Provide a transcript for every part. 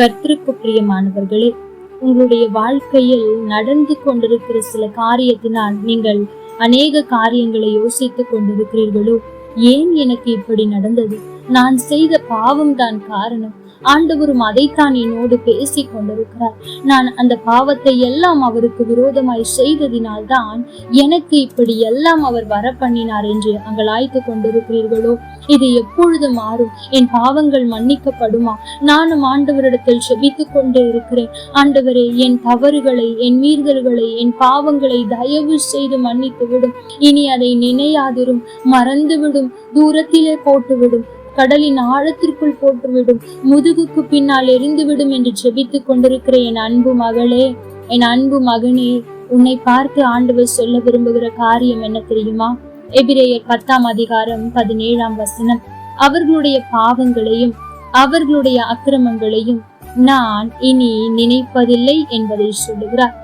கர்த்தருக்கு பிரியமானவர்களே உங்களுடைய வாழ்க்கையில் நடந்து கொண்டிருக்கிற சில காரியத்தினால் நீங்கள் அநேக காரியங்களை யோசித்துக் கொண்டிருக்கிறீர்களோ? ஏன் எனக்கு இப்படி நடந்தது? நான் செய்த பாவம் தான் காரணம். ஆண்டவரும் அதைத்தான் என்னோடு பேசி கொண்டிருக்கிறார். நான் அந்த பாவத்தை எல்லாம் அவருக்கு விரோதமாய் செய்ததினால்தான் எனக்கு இப்படி எல்லாம் அவர் வர பண்ணினார் என்று அங்கலாய்த்து கொண்டிருக்கிறீர்களோ? இது எப்பொழுது மாறும்? என் பாவங்கள் மன்னிக்கப்படுமா? நானும் ஆண்டவரிடத்தில் செபித்துக் கொண்டே இருக்கிறேன். ஆண்டவரே என் தவறுகளை என் மீறுதல்களை என் பாவங்களை தயவு செய்து மன்னித்து விடும் இனி அதை நினையாதிரும் மறந்துவிடும் தூரத்திலே போட்டுவிடும். கடலின் ஆழத்திற்குள் போட்டுவிடும் முதுகுக்கு பின்னால் எரிந்துவிடும் என்று செபித்துக் கொண்டிருக்கிற என் அன்பு மகளே என் அன்பு மகனே உன்னை பார்த்து ஆண்டவர் சொல்ல விரும்புகிற காரியம் என்ன தெரியுமா? எபிரேயர் பத்தாம் அதிகாரம் பதினேழாம் வசனம். அவர்களுடைய பாவங்களையும் அவர்களுடைய அக்கிரமங்களையும் நான் இனி நினைப்பதில்லை என்பதை சொல்லுகிறார்.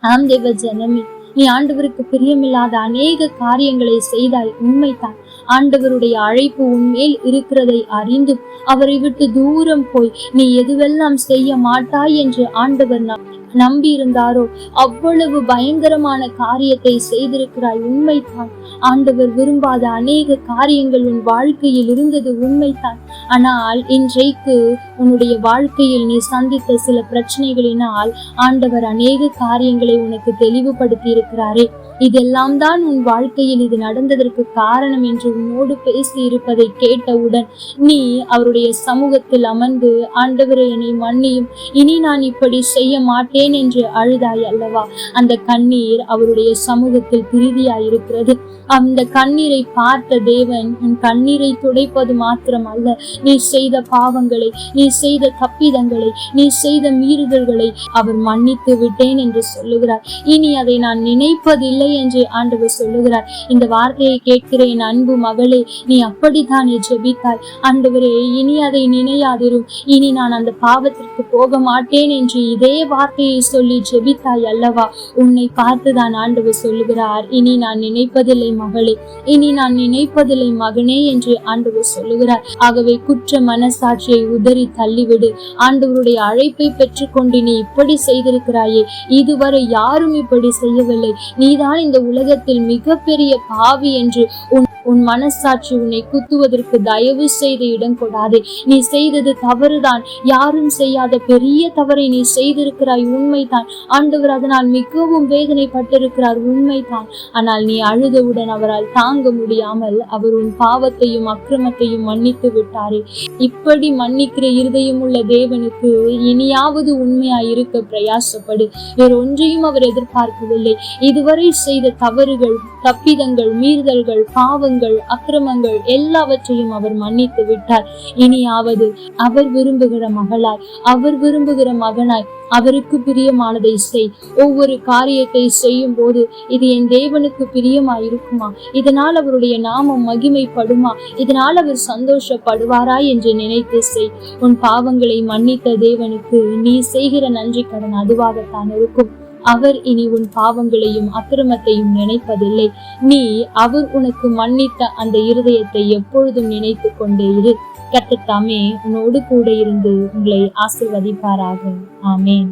ஆம் தேவ ஜனமி நீ ஆண்டவருக்கு பிரியமில்லாத அநேக காரியங்களை செய்தாய் உண்மைதான். ஆண்டவருடைய அழைப்பு உன்மேல் இருக்கிறதை அறிந்தும் அவரை விட்டு தூரம் போய் நீ எதுவெல்லாம் செய்ய மாட்டாய் என்று ஆண்டவர் நம்பி நம்பியிருந்தாரோ அவ்வளவு பயங்கரமான காரியத்தை செய்திருக்கிறாய் உண்மைதான். ஆண்டவர் விரும்பாத அநேக காரியங்கள் உன் வாழ்க்கையில் இருந்தது உண்மைதான். ஆனால் இன்றைக்கு உன்னுடைய வாழ்க்கையில் நீ சந்தித்த சில பிரச்சனைகளினால் ஆண்டவர் அநேக காரியங்களை உனக்கு தெளிவுபடுத்தி இருக்கிறாரே இதெல்லாம் தான் உன் வாழ்க்கையில் இது நடந்ததற்கு காரணம் என்று உன்னோடு பேசி இருப்பதை கேட்டவுடன் நீ அவருடைய சமூகத்தில் அமர்ந்து ஆண்டவரை என்னை மன்னியும் இனி நான் இப்படி செய்ய மாட்டேன் என்று அழுதாய் அல்லவா? அந்த கண்ணீர் அவருடைய சமூகத்தில் பிரீதியாய் இருக்கிறது அந்த கண்ணீரை பார்த்த தேவன் உன் கண்ணீரை துடைப்பது மாத்திரம் அல்ல நீ செய்த பாவங்களை நீ செய்த தப்பிதங்களை நீ செய்த மீறுதல்களை அவர் மன்னித்து விட்டேன் என்று சொல்லுகிறார். இனி அதை நான் நினைப்பதில்லை என்று ஆண்டவர் சொல்லுகிறார். இந்த வார்த்தையை கேட்கிற என் அன்பு மகளே நீ அப்படித்தானே ஜெபித்தாய். ஆண்டவரே இனி அதை நினையாதிரும். இனி நான் அந்த பாவத்திற்கு போக மாட்டேன் என்று இதே வார்த்தையை சொல்லி ஜெபித்தாய் அல்லவா? உன்னை பார்த்துதான் ஆண்டவர் சொல்லுகிறார். இனி நான் நினைப்பதில்லை மகளே இனி நான் நினைப்பதில்லை மகனே என்று ஆண்டவர் சொல்லுகிறார். ஆகவே குற்ற மனசாட்சியை உதறி தள்ளிவிடு. ஆண்டவருடைய அழைப்பை பெற்றுக்கொண்டு நீ இப்படி செய்திருக்கிறாயே இதுவரை யாரும் இப்படி செய்யவில்லை. நீதான் இந்த உலகத்தில் மிகப்பெரிய பாவி என்று உன் உன் மனசாட்சி உன்னை குத்துவதற்கு தயவு செய்து இடம் கொடாதே. நீ செய்தது தவறுதான். யாரும் செய்யாத பெரிய தவறை நீ செய்திருக்கிறாய் உண்மைதான். ஆண்டவர் அதனால் மிகவும் வேதனைப்பட்டிருக்கிறார் உண்மைதான். ஆனால் நீ அழுதவுடன் அவரால் தாங்க முடியாமல் அவர் உன் பாவத்தையும் அக்கிரமத்தையும் மன்னித்து விட்டார். இப்படி மன்னிக்கிற இருதயம் உள்ள தேவனுக்கு இனியாவது உண்மையாய் இருக்க பிரயாசப்படு. வேறொன்றையும் அவர் எதிர்பார்க்கவில்லை. இதுவரை செய்த தவறுகள் தப்பிதங்கள் மீறுதல்கள் பாவங்கள் அக்கிரமங்கள் எல்லாவற்றையும் அவர் மன்னித்து விட்டார். இனியாவது அவர் விரும்புகிற மகளாய் அவர் விரும்புகிற மகனாய் அவருக்கு பிரியமானதை செய். ஒவ்வொரு காரியத்தை செய்யும் போது இது என் தேவனுக்கு பிரியமா இருக்குமா இதனால் அவருடைய நாமம் மகிமைப்படுமா? இதனால் அவர் சந்தோஷப்படுவார்? என்று நினைத்து செய். உன் பாவங்களை மன்னித்த தேவனுக்கு நீ செய்கிற நன்றி கடன் அதுவாகத்தான் இருக்கும். அவர் இனி உன் பாவங்களையும் அக்கிரமத்தையும் நினைப்பதில்லை. நீ அவர் உனக்கு மன்னித்த அந்த இருதயத்தை எப்பொழுதும் நினைத்து கொண்டே இரு. கர்த்தத்தாமே உன்னோடு கூட இருந்து உங்களை ஆசிர்வதிப்பாராக. ஆமேன்.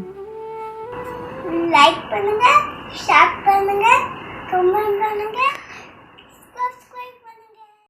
லைக் பண்ணுங்க ஷேர் பண்ணுங்க.